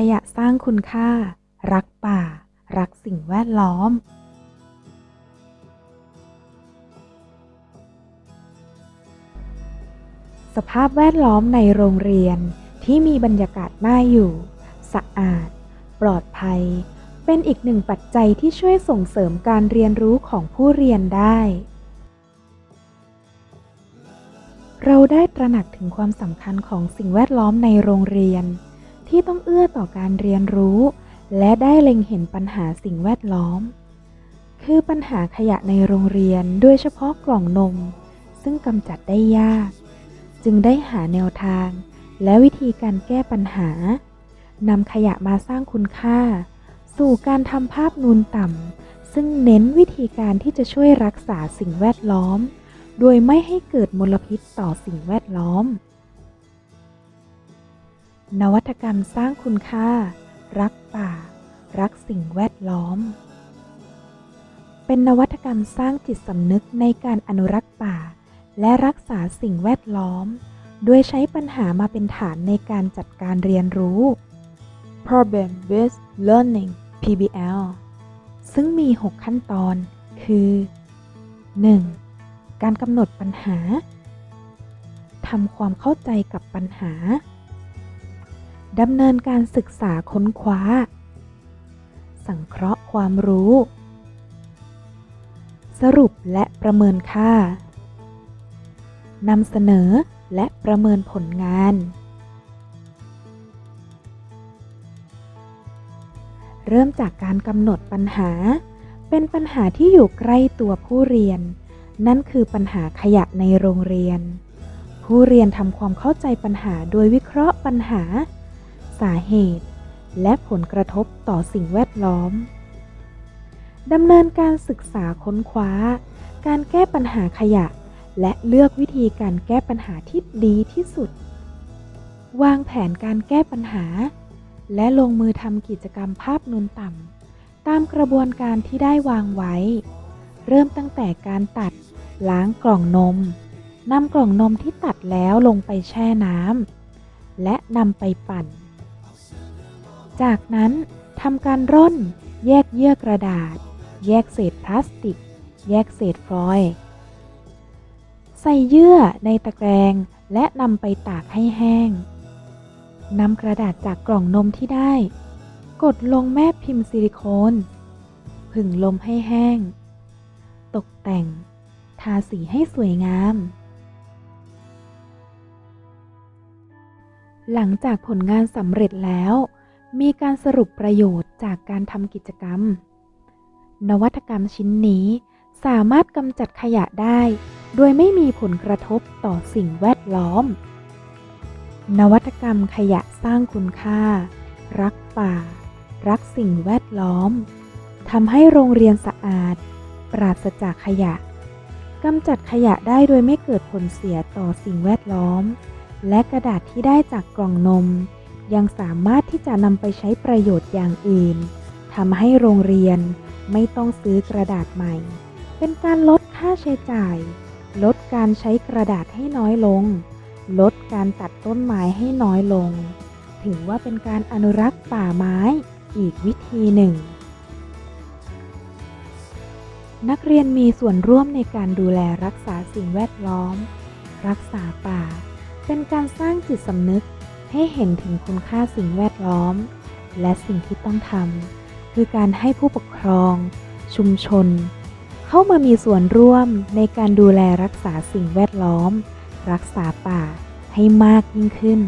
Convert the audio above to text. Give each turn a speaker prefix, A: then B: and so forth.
A: ขยะสร้างคุณค่า รักป่า รักสิ่งแวดล้อม สภาพแวดล้อมในโรงเรียนที่มีบรรยากาศน่าอยู่ สะอาด ปลอดภัย เป็นอีกหนึ่งปัจจัยที่ช่วยส่งเสริมการเรียนรู้ของผู้เรียนได้ เราได้ตระหนักถึงความสำคัญของสิ่งแวดล้อมในโรงเรียน ที่ต้องเอื้อต่อการเรียนรู้ และได้เล็งเห็นปัญหาสิ่งแวดล้อม คือปัญหาขยะในโรงเรียนโดยเฉพาะกล่องนม ซึ่งกำจัดได้ยาก จึงได้หาแนวทาง และวิธีการแก้ปัญหานำขยะมาสร้างคุณค่า สู่การทำภาพนูนต่ำซึ่งเน้นวิธีการที่จะช่วยรักษาสิ่งแวดล้อม โดยไม่ให้เกิดมลพิษต่อสิ่งแวดล้อม นวัตกรรมสร้างคุณค่า รักป่า รักสิ่งแวดล้อม เป็นนวัตกรรมสร้างจิตสำนึกในการอนุรักษ์ป่า และรักษาสิ่งแวดล้อม โดยใช้ปัญหามาเป็นฐานในการจัดการเรียนรู้ Problem Based Learning PBL ซึ่งมี 6 ขั้นตอน คือ 1. การกำหนดปัญหา ทำความเข้าใจกับปัญหา ดำเนินการศึกษาค้นคว้า สังเคราะห์ความรู้ สรุปและประเมินค่านำเสนอและประเมินผลงาน เริ่มจากการกำหนดปัญหา เป็นปัญหาที่อยู่ใกล้ตัวผู้เรียน นั่นคือปัญหาขยะในโรงเรียน ผู้เรียนทำความเข้าใจปัญหาโดยวิเคราะห์ปัญหา สาเหตุ และผลกระทบต่อสิ่งแวดล้อม ดำเนินการศึกษาค้นคว้า การแก้ปัญหาขยะ และเลือกวิธีการแก้ปัญหาที่ดีที่สุด วางแผนการแก้ปัญหา และลงมือทำกิจกรรมภาพนูนต่ำตามกระบวนการที่ได้วางไว้ เริ่มตั้งแต่การตัดล้างกล่องนมนำกล่องนมที่ตัดแล้วลงไปแช่น้ำและนำไปปั่น จากนั้นทำการร่อน แยกเยื่อกระดาษ แยกเศษพลาสติก แยกเศษฟอยล์ใส่เยื่อในตะแกรงและนำไปตากให้แห้งนำกระดาษจากกล่องนมที่ได้ กดลงแม่พิมพ์ซิลิโคน ผึ่งลมให้แห้ง ตกแต่ง ทาสีให้สวยงาม หลังจากผลงานสำเร็จแล้ว มีการสรุปประโยชน์จากการทำกิจกรรม นวัตกรรมชิ้นนี้สามารถกำจัดขยะได้ โดยไม่มีผลกระทบต่อสิ่งแวดล้อม นวัตกรรมขยะสร้างคุณค่า รักป่า รักสิ่งแวดล้อมทำให้โรงเรียนสะอาด ปราศจากขยะกำจัดขยะได้โดยไม่เกิดผลเสียต่อสิ่งแวดล้อม และกระดาษที่ได้จากกล่องนม ยังสามารถ จะนำไปใช้ประโยชน์อย่างอื่นทำให้โรงเรียนไม่ต้องซื้อกระดาษใหม่ เป็นการลดค่าใช้จ่าย ลดการใช้กระดาษให้น้อยลง ลดการตัดต้นไม้ให้น้อยลง ถือว่าเป็นการอนุรักษ์ป่าไม้อีกวิธีหนึ่ง นักเรียนมีส่วนร่วมในการดูแลรักษาสิ่งแวดล้อม รักษาป่า เป็นการสร้างจิตสำนึก ให้เห็นถึงคุณค่าสิ่งแวดล้อม และสิ่งที่ต้องทำคือการให้ผู้ปกครอง ชุมชน เข้ามามีส่วนร่วมในการดูแลรักษาสิ่งแวดล้อม รักษาป่าให้มากยิ่งขึ้น